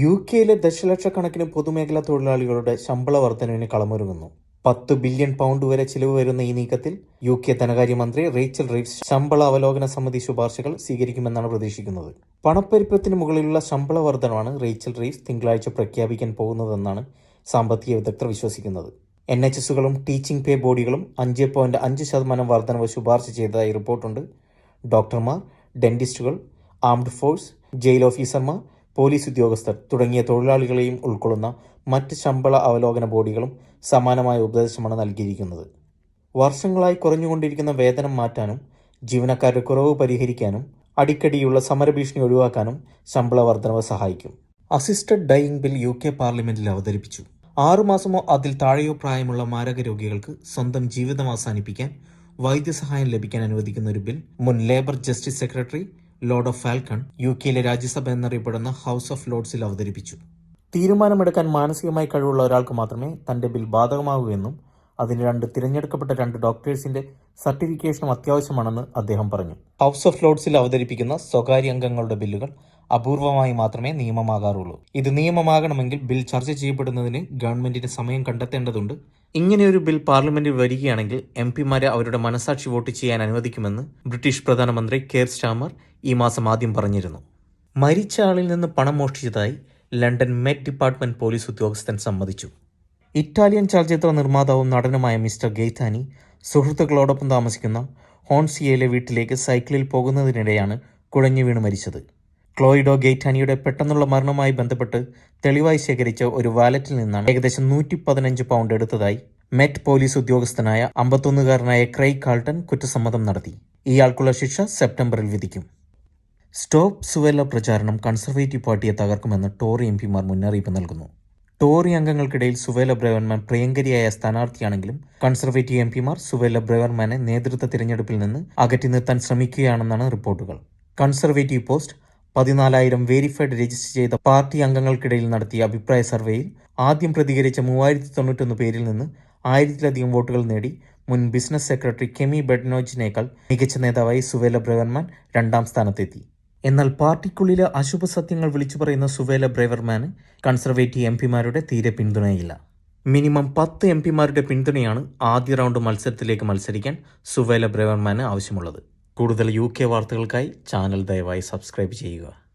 U കെയിലെ ദശലക്ഷക്കണക്കിന് പൊതുമേഖലാ തൊഴിലാളികളുടെ ശമ്പള വർധനവിന് കളമൊരുങ്ങുന്നു. പത്ത് ബില്യൺ പൗണ്ട് വരെ ചിലവ് വരുന്ന ഈ നീക്കത്തിൽ യു കെ ധനകാര്യമന്ത്രി റേച്ചൽ റീവ്സ് ശമ്പള അവലോകന സമിതി ശുപാർശകൾ സ്വീകരിക്കുമെന്നാണ് പ്രതീക്ഷിക്കുന്നത്. പണപ്പെരുപ്പത്തിന് മുകളിലുള്ള ശമ്പള വർധനമാണ് റേച്ചൽ റീവ്സ് തിങ്കളാഴ്ച പ്രഖ്യാപിക്കാൻ പോകുന്നതെന്നാണ് സാമ്പത്തിക വിദഗ്ധർ വിശ്വസിക്കുന്നത്. എൻ എച്ച് എസുകളും ടീച്ചിംഗ് പേ ബോഡികളും അഞ്ച് പോയിന്റ് അഞ്ച് ശതമാനം വർധനവ് ശുപാർശ ചെയ്തതായി റിപ്പോർട്ടുണ്ട്. ഡോക്ടർമാർ ഡെന്റിസ്റ്റുകൾ ആംഡ് ഫോഴ്സ് ജയിൽ ഓഫീസർമാർ പോലീസ് ഉദ്യോഗസ്ഥർ തുടങ്ങിയ തൊഴിലാളികളെയും ഉൾക്കൊള്ളുന്ന മറ്റ് ശമ്പള അവലോകന ബോഡികളും സമാനമായ ഉപദേശമാണ് നൽകിയിരിക്കുന്നത്. വർഷങ്ങളായി കുറഞ്ഞുകൊണ്ടിരിക്കുന്ന വേതനം മാറ്റാനും ജീവനക്കാരുടെ കുറവ് പരിഹരിക്കാനും അടിക്കടിയുള്ള സമരഭീഷണി ഒഴിവാക്കാനും ശമ്പള വർധനവ് സഹായിക്കും. Assisted dying bill U K പാർലമെന്റിൽ അവതരിപ്പിച്ചു. ആറുമാസമോ അതിൽ താഴെയോ പ്രായമുള്ള മാരക രോഗികൾക്ക് സ്വന്തം ജീവിതം അവസാനിപ്പിക്കാൻ വൈദ്യസഹായം ലഭിക്കാൻ അനുവദിക്കുന്ന ഒരു ബിൽ മുൻ labour justice secretary lord of Falconer U കെയിലെ രാജ്യസഭ എന്നറിയപ്പെടുന്ന ഹൗസ് ഓഫ് ലോർഡ്സിൽ അവതരിപ്പിച്ചു. തീരുമാനമെടുക്കാൻ മാനസികമായി കഴിവുള്ള ഒരാൾക്ക് മാത്രമേ തന്റെ ബിൽ ബാധകമാകൂ എന്നും അതിന് രണ്ട് തിരഞ്ഞെടുക്കപ്പെട്ട രണ്ട് ഡോക്ടേഴ്സിന്റെ സർട്ടിഫിക്കേഷനും അത്യാവശ്യമാണെന്ന് അദ്ദേഹം പറഞ്ഞു. ഹൗസ് ഓഫ് ലോർഡ്സിൽ അവതരിപ്പിക്കുന്ന സ്വകാര്യ അംഗങ്ങളുടെ ബില്ലുകൾ അപൂർവമായി മാത്രമേ നിയമമാകാറുള്ളൂ. ഇത് നിയമമാകണമെങ്കിൽ ബിൽ ചർച്ച ചെയ്യപ്പെടുന്നതിന് ഗവൺമെന്റിന് സമയം കണ്ടെത്തേണ്ടതുണ്ട്. ഇങ്ങനെയൊരു ബിൽ പാർലമെന്റിൽ വരികയാണെങ്കിൽ എം പിമാരെ അവരുടെ മനസാക്ഷി വോട്ട് ചെയ്യാൻ അനുവദിക്കുമെന്ന് ബ്രിട്ടീഷ് പ്രധാനമന്ത്രി കെയർ സ്റ്റാമർ ഈ മാസം ആദ്യം പറഞ്ഞിരുന്നു. മരിച്ച ആളിൽ നിന്ന് പണം മോഷ്ടിച്ചതായി ലണ്ടൻ മെറ്റ് ഡിപ്പാർട്ട്മെന്റ് പോലീസ് ഉദ്യോഗസ്ഥൻ സമ്മതിച്ചു. ഇറ്റാലിയൻ ചലച്ചിത്ര നിർമ്മാതാവും നടനുമായ മിസ്റ്റർ ഗെയ്താനി സുഹൃത്തുക്കളോടൊപ്പം താമസിക്കുന്ന ഹോൺസിയയിലെ വീട്ടിലേക്ക് സൈക്കിളിൽ പോകുന്നതിനിടെയാണ് കുഴഞ്ഞു വീണ് മരിച്ചത്. ക്ലോയിഡോ ഗെയ്റ്റാനിയുടെ പെട്ടെന്നുള്ള മരണവുമായി ബന്ധപ്പെട്ട് തെളിവായി ശേഖരിച്ച ഒരു വാലറ്റിൽ നിന്നാണ് ഏകദേശം നൂറ്റി പതിനഞ്ച് പൗണ്ട് എടുത്തതായി മെറ്റ് പോലീസ് ഉദ്യോഗസ്ഥനായ അമ്പത്തൊന്നുകാരനായ ക്രെയ് കാൾട്ടൺ കുറ്റസമ്മതം നടത്തി. ഇയാൾക്കുള്ള ശിക്ഷ സെപ്റ്റംബറിൽ വിധിക്കും. സ്റ്റോപ്പ് സുവേല പ്രചാരണം കൺസർവേറ്റീവ് പാർട്ടിയെ തകർക്കുമെന്ന് ടോറി എം പിമാർ മുന്നറിയിപ്പ് നൽകുന്നു. ടോറി അംഗങ്ങൾക്കിടയിൽ സുവേല ബ്രവർമാൻ പ്രിയങ്കരിയായ സ്ഥാനാർത്ഥിയാണെങ്കിലും കൺസർവേറ്റീവ് എം പിമാർ സുവേല ബ്രവർമാനെ നേതൃത്വ തിരഞ്ഞെടുപ്പിൽ നിന്ന് അകറ്റി നിർത്താൻ ശ്രമിക്കുകയാണെന്നാണ് റിപ്പോർട്ടുകൾ. കൺസർവേറ്റീവ് പോസ്റ്റ് പതിനാലായിരം വെരിഫൈഡ് രജിസ്റ്റർ ചെയ്ത പാർട്ടി അംഗങ്ങൾക്കിടയിൽ നടത്തിയ അഭിപ്രായ സർവേയിൽ ആദ്യം പ്രതികരിച്ച മൂവായിരത്തി തൊണ്ണൂറ്റൊന്ന് പേരിൽ നിന്ന് ആയിരത്തിലധികം വോട്ടുകൾ നേടി മുൻ ബിസിനസ് സെക്രട്ടറി കെമി ബെഡ്നോജിനേക്കാൾ മികച്ച നേതാവായി സുവേല ബ്രേവർമാൻ രണ്ടാം സ്ഥാനത്തെത്തി. എന്നാൽ പാർട്ടിക്കുള്ളിലെ അശുഭ സത്യങ്ങൾ വിളിച്ചു പറയുന്ന സുവേല ബ്രേവർമാന് കൺസർവേറ്റീവ് എം പിമാരുടെ തീരെ പിന്തുണയില്ല. മിനിമം പത്ത് എം പിമാരുടെ പിന്തുണയാണ് ആദ്യ റൗണ്ട് മത്സരത്തിലേക്ക് മത്സരിക്കാൻ സുവേല ബ്രേവർമാന് ആവശ്യമുള്ളത്. കൂടുതൽ യു കെ വാർത്തകൾക്കായി ചാനൽ ദയവായി സബ്സ്ക്രൈബ് ചെയ്യുക.